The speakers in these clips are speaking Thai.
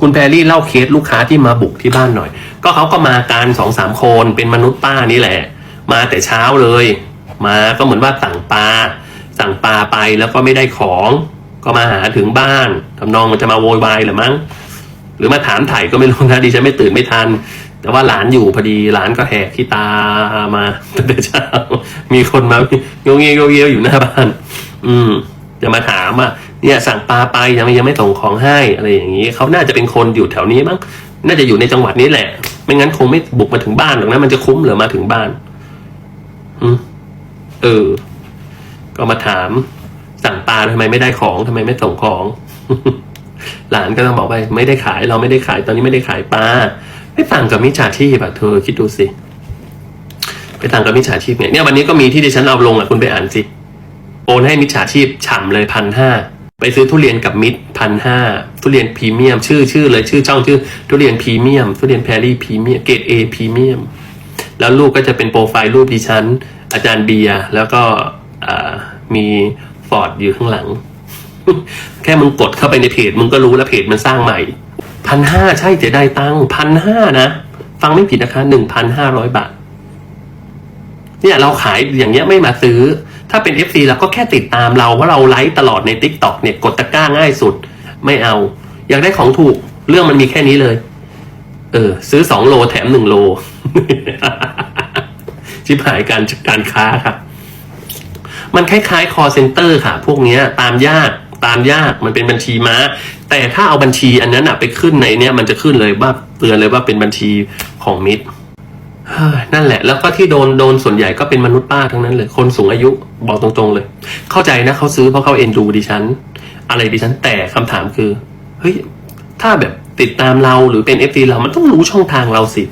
คุณแพรรี่เล่าเคสลูกค้าที่มาบุกที่บ้านหน่อย ก็เขาก็มาการสองสามคนเป็นมนุษย์ป้านี่แหละ มาแต่เช้าเลย มาก็เหมือนว่าสั่งปลาสั่งปลาไปแล้วก็ไม่ได้ของก็มาหาถึงบ้านทำนองมันจะมาโวยวายหรือมั้ง หรือมาถามไถ่ก็ไม่รู้นะดิฉันไม่ตื่นไม่ทัน แต่ว่าหลานอยู่พอดีหลานก็แหกที่ตามาตั้งแต่เช้ามีคนมาโยงเงี้ยโยงเงี้ยอยู่หน้าบ้าน อืมจะมาถามว่า เนี่ยสั่งปลาไปยังยังไม่ส่งของให้อะไรอย่างนี้เขาน่าจะเป็นคนอยู่แถวนี้มั้งน่าจะอยู่ในจังหวัดนี้แหละ ไม่งั้นคงไม่บุกมาถึงบ้านหรอกนะมันจะคุ้มเหรือมาถึงบ้านอืมเออ ก็มาถาม สั่งปลาทำไมไม่ได้ของทำไมไม่ส่งของ หลานก็ต้องบอกไปไม่ได้ขายเราไม่ได้ขายตอนนี้ไม่ได้ขายปลาไม่ต่างกับมิจฉาชีพอะเธอคิดดูสิไปต่างกับมิจฉาชีพเนี่ยเนี่ยวันนี้ก็มีที่ดิฉันเอาลงอะคุณไปอ่านสิโอนให้มิจฉาชีพฉ่ำเลยพันห้า ไปซื้อทุเรียนกับมิตรพันห้าทุเรียนพรีเมียม ชื่อชื่อเลยชื่อช่องชื่อ ทุเรียนพรีเมียม ทุเรียนแพรี่พรีเมียมเกรดเอพรีเมียม แล้วรูปก็จะเป็นโปรไฟล์รูปดิฉัน อาจารย์เบียร์แล้วก็มีฟอร์ดอยู่ข้างหลัง แค่มึงกดเข้าไปในเพจ มึงก็รู้แล้วเพจมันสร้างใหม่พันห้าใช่เสียดายตังค์พันห้านะ ฟังไม่ผิดนะคะหนึ่งพันห้าร้อยบาท เนี่ยเราขายอย่างเงี้ยไม่มาซื้อ ถ้าเป็น FC เราก็แค่ติดตามเราว่าเราไลฟ์ตลอดใน t ิ k t o k เนี่ยกดตะกร้าง่ายสุด ไม่เอา อยากได้ของถูกเรื่องมันมีแค่นี้เลย เออ ซื้อสองโลแถมหนึ่งโล ชิบหายการการค้าค่ะมันคล้ายๆ call center ค่ะ พวกเนี้ยตามยากตามยากมันเป็นบัญชีม้า แต่ถ้าเอาบัญชีอันนั้นอะไปขึ้นในเนี้ยมันจะขึ้นเลยว่าเตือนเลยว่าเป็นบัญชีของมิตร นั่นแหละ แล้วก็ที่โดนโดนส่วนใหญ่ก็เป็นมนุษย์ป้าทั้งนั้นเลย คนสูงอายุบอกตรงๆเลย เข้าใจนะเขาซื้อเพราะเขาเอ็นดูดิฉัน อะไรดิฉันแต่คำถามคือเฮ้ยถ้าแบบติดตามเราหรือเป็นเอฟซีเรามันต้องรู้ช่องทางเราสิ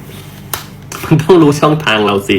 มันต้องรู้ช่องทางเราสิ